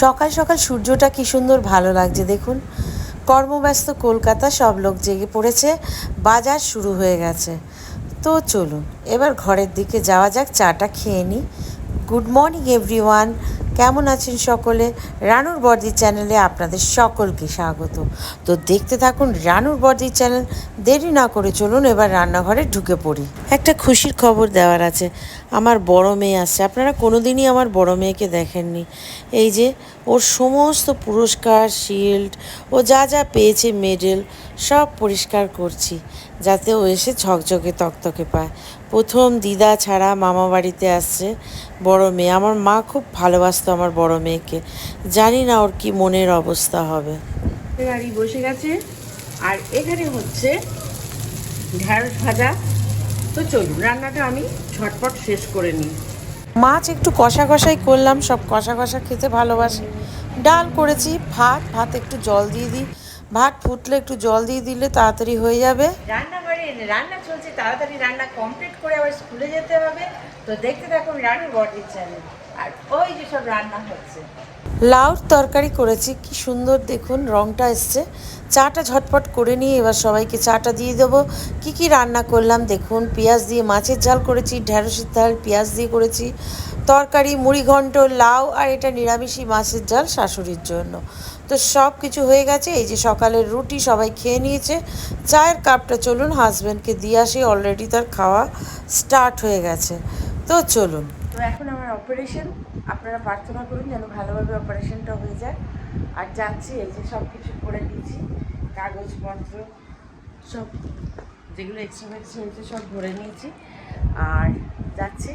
সকাল সকাল সূর্যটা কি সুন্দর ভালো লাগছে, দেখুন। কর্মব্যস্ত কলকাতা, সব লোক জেগে পড়েছে, বাজার শুরু হয়ে গেছে। তো চলুন, এবার ঘরের দিকে যাওয়া যাক, চাটা খেয়ে নিই। Good morning, everyone. কেমন আছেন সকলে? রানুর বর্দি চ্যানেলে আপনাদের সকলকে স্বাগত। তো দেখতে থাকুন রানুর বর্দি চ্যানেল। দেরি না করে চলুন, এবার রান্নাঘরে ঢুকে পড়ি। একটা খুশির খবর দেওয়ার আছে। আমার বড় মেয়ে আসছে আপনারা কোনোদিনই আমার বড় মেয়েকে দেখেননি। এই যে, ওর সমস্ত পুরস্কার শিল্ড ও যা যা পেয়েছে মেডেল সব পরিষ্কার করছি, যাতে ও এসে ঝকঝকে তকতকে পায়। প্রথম দিদা ছাড়া মামা বাড়িতে আসছে বড় মেয়ে। আমার মা খুব ভালোবাসতো আমার বড় মেয়েকে। জানি না ওর কি মনের অবস্থা হবে। গাড়ি বসে গেছে। আর এখানে হচ্ছে ঢ্যাঁড়স ভাজা। তো চলুন রান্নাটা আমি ঝটপট শেষ করে নিই। মাছ একটু কষা কষাই করলাম সব কষা কষা খেতে ভালোবাসে। ডাল করেছি ভাত ভাত একটু জল দিয়ে দিই। ভাত ফুটলে একটু জল দিয়ে দিলে তাড়াতাড়ি হয়ে যাবে। রান্নাঘরে রান্না চলছে তাড়াতাড়ি রান্না কমপ্লিট করে আবার স্কুলে যেতে হবে। তো দেখতে থাকুন রান্নার বডির চ্যানেল আর ওই যে সব রান্না হচ্ছে। লাউর তরকারি করেছি। কি সুন্দর দেখুন, রংটা এসছে। চাটা ঝটপট করে নিয়ে এবার সবাইকে চাটা দিয়ে দেবো। কি কি রান্না করলাম দেখুন, পেঁয়াজ দিয়ে, মাছের ঝাল করেছি ঢ্যাঁড়সের ঝাল, পেঁয়াজ দিয়ে করেছি। তরকারি মুড়িঘণ্ট লাউ আর এটা নিরামিষই মাছের ঝাল শাশুড়ির জন্য। তো সব কিছু হয়ে গেছে, এই যে সকালের রুটি সবাই খেয়ে নিয়েছে। চায়ের কাপটা চলুন হাজব্যান্ডকে দিয়ে আসি অলরেডি তার খাওয়া স্টার্ট হয়ে গেছে। তো চলুন। তো এখন আমার অপারেশন আপনারা প্রার্থনা করুন যেন ভালোভাবে অপারেশনটা হয়ে যায়। আর যাচ্ছি, এই যে সব কিছু করে নিয়েছি কাগজপত্র, সব যেগুলো এক্সট্রা মেক্সট্রা হয়েছে সব ভরে নিয়েছি। আর যাচ্ছি,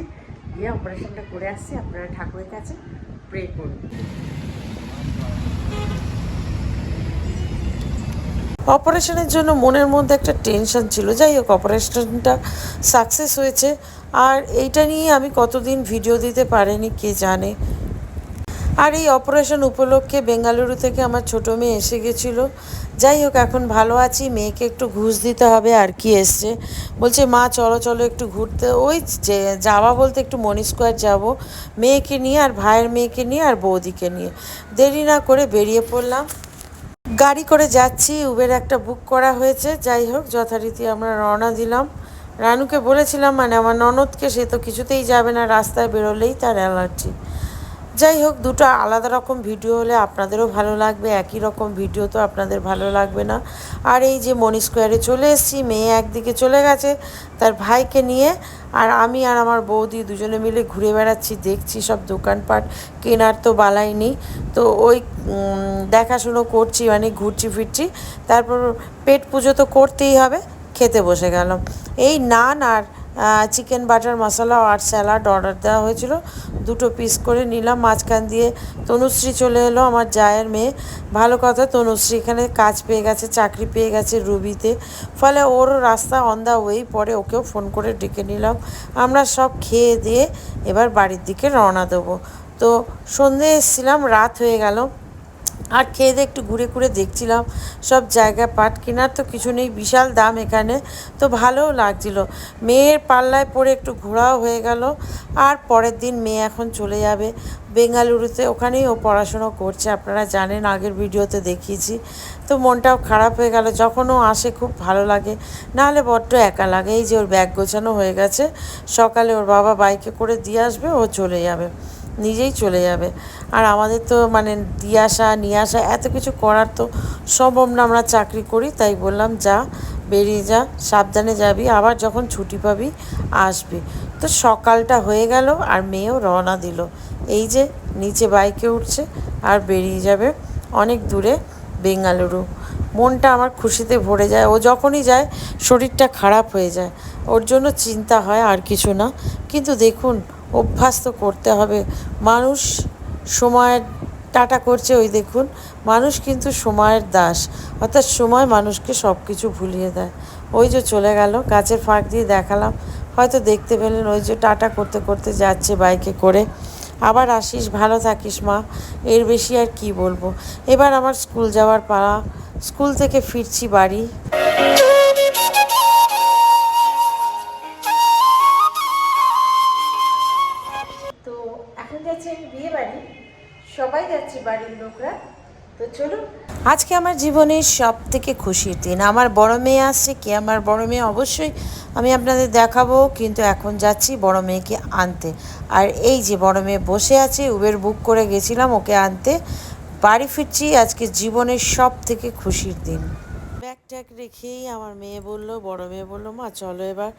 গিয়ে অপারেশনটা করে আসছি, আপনারা ঠাকুরের কাছে প্রে করুন। অপারেশনের জন্য মনের মধ্যে একটা টেনশন ছিল। যাই হোক, অপারেশনটা সাকসেস হয়েছে। আর এইটা নিয়ে আমি কতদিন ভিডিও দিতে পারিনি, কে জানে? আর এই অপারেশন উপলক্ষে বেঙ্গালুরু থেকে আমার ছোটো মেয়ে এসে গেছিল। যাই হোক, এখন ভালো আছি। মেয়েকে একটু ঘুষ দিতে হবে, আর কি এসছে? বলছে, মা, চলো চলো একটু ঘুরতে। ওই যে যাওয়া বলতে একটু মনি স্কোয়ার যাব। মেয়েকে নিয়ে আর ভাইয়ের মেয়েকে নিয়ে আর বৌদিকে নিয়ে। দেরি না করে বেরিয়ে পড়লাম। গাড়ি করে যাচ্ছি উবের একটা বুক করা হয়েছে, যাই হোক, যথারীতি আমরা রওনা দিলাম। রানুকে বলেছিলাম মানে আমার ননদকে, সে তো কিছুতেই যাবে না, রাস্তায় বেরোলেই তার অ্যালার্জি যাই হোক, দুটো আলাদা রকম ভিডিও হলে আপনাদেরও ভালো লাগবে, একই রকম ভিডিও তো আপনাদের ভালো লাগবে না। আর এই যে মনি স্কোয়ারে চলে এসেছি, মেয়ে একদিকে চলে গেছে তার ভাইকে নিয়ে, আর আমি আর আমার বৌদি দুজনে মিলে ঘুরে বেড়াচ্ছি, দেখছি সব দোকানপাট, কেনার তো বালাই নেই। তো ওই দেখাশুনো করছি মানে ঘুরছি ফিরছি, তারপর পেট পুজো তো করতেই হবে, খেতে বসে গেলাম। এই নান আর চিকেন বাটার মশলা আর স্যালাড অর্ডার দেওয়া হয়েছিল। দুটো পিস করে নিলাম। মাঝখান দিয়ে তনুশ্রী চলে এলো, আমার জায়ের মেয়ে। ভালো কথা, তনুশ্রী এখানে কাজ পেয়ে গেছে, চাকরি পেয়ে গেছে রুবিতে। ফলে ওর রাস্তা অন দ্য ওয়েই পরে ওকেও ফোন করে ডেকে নিলাম। আমরা সব খেয়ে দিয়ে এবার বাড়ির দিকে রওনা দেবো। তো সন্ধে এসেছিলাম, রাত হয়ে গেল। আর খেয়ে দিয়ে একটু ঘুরে ঘুরে দেখছিলাম সব জায়গা পাট কেনার তো কিছু নেই, বিশাল দাম এখানে। তো ভালোও লাগছিল। মেয়ের পাল্লায় পড়ে একটু ঘোরাও হয়ে গেল। আর পরের দিন মেয়ে এখন চলে যাবে বেঙ্গালুরুতে। ওখানেই ও পড়াশুনো করছে, আপনারা জানেন, আগের ভিডিওতে দেখিয়েছি। তো মনটাও খারাপ হয়ে গেল। যখন ও আসে খুব ভালো লাগে। নাহলে বড্ড একা লাগে। এই যে ওর ব্যাগ গোছানো হয়ে গেছে, সকালে ওর বাবা বাইকে করে দিয়ে আসবে, ও চলে যাবে। নিজেই চলে যাবে। আর আমাদের তো মানে দিয়ে আসা, নিয়ে আসা, এত কিছু করার তো সম্ভব না। আমরা চাকরি করি, তাই বললাম, যা, বেরিয়ে যা, সাবধানে যাবি, আবার যখন ছুটি পাবি, আসবি। তো সকালটা হয়ে গেল, আর মেয়েও রওনা দিল। এই যে, নিচে বাইকে উঠছে, আর বেরিয়ে যাবে অনেক দূরে বেঙ্গালুরু। মনটা আমার খুশিতে ভরে যায়। ও যখনই যায়, শরীরটা খারাপ হয়ে যায়। ওর জন্য চিন্তা হয় আর কিছু না। কিন্তু দেখুন অভ্যাস তো করতে হবে। মানুষ সময়ের টাটা করছে ওই দেখুন। মানুষ কিন্তু সময়ের দাস। অর্থাৎ সময় মানুষকে সব কিছু ভুলিয়ে দেয়। ওই যে চলে গেল, গাছের ফাঁক দিয়ে দেখালাম। হয়তো দেখতে পেলেন ওই যে টাটা করতে করতে যাচ্ছে বাইকে করে। আবার আসিস, ভালো থাকিস মা। এর বেশি আর কি বলব? এবার আমার স্কুল যাওয়ার পাড়া স্কুল থেকে ফিরছি বাড়ি। বিয়ে বাড়ি। সবাই বাড়ির লোকরা। আজকে আমার জীবনের সব থেকে খুশির দিন। আমার বড় মেয়ে আসছে কি? আমার বড় মেয়ে অবশ্যই আমি আপনাদের দেখাবো, কিন্তু এখন যাচ্ছি বড় মেয়েকে আনতে। আর এই যে বড় মেয়ে বসে আছে উবের বুক করে গেছিলাম ওকে আনতে। বাড়ি ফিরছি, আজকে জীবনের সব থেকে খুশির দিন। ব্যাগ ট্যাগ রেখেই আমার মেয়ে বলল, বড় মেয়ে বলল, মা, চলো এবার।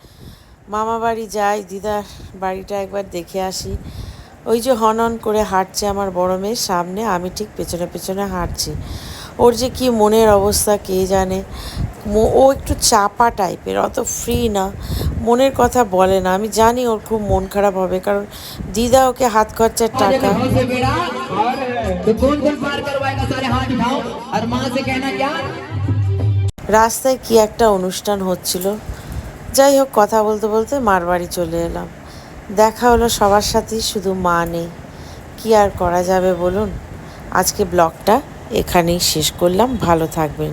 মামা বাড়ি যাই, দিদার বাড়িটা একবার দেখে আসি। ওই যে হন করে হাঁটছে আমার বড় মেয়ের সামনে আমি ঠিক পেছনে পেছনে হাঁটছি। ওর যে কি মনের অবস্থা কে জানে? ও একটু চাপা টাইপের অত ফ্রি না। মনের কথা বলে না। আমি জানি ওর খুব মন খারাপ হবে কারণ দিদা ওকে হাত খরচার টাকা। রাস্তায় কি একটা অনুষ্ঠান হচ্ছিল। যাই হোক কথা বলতে বলতে মার বাড়ি চলে এলাম। দেখা হলো সবার সাথেই, শুধু মা নেই। কি আর করা যাবে বলুন? আজকে ব্লগটা এখানেই শেষ করলাম। ভালো থাকবেন।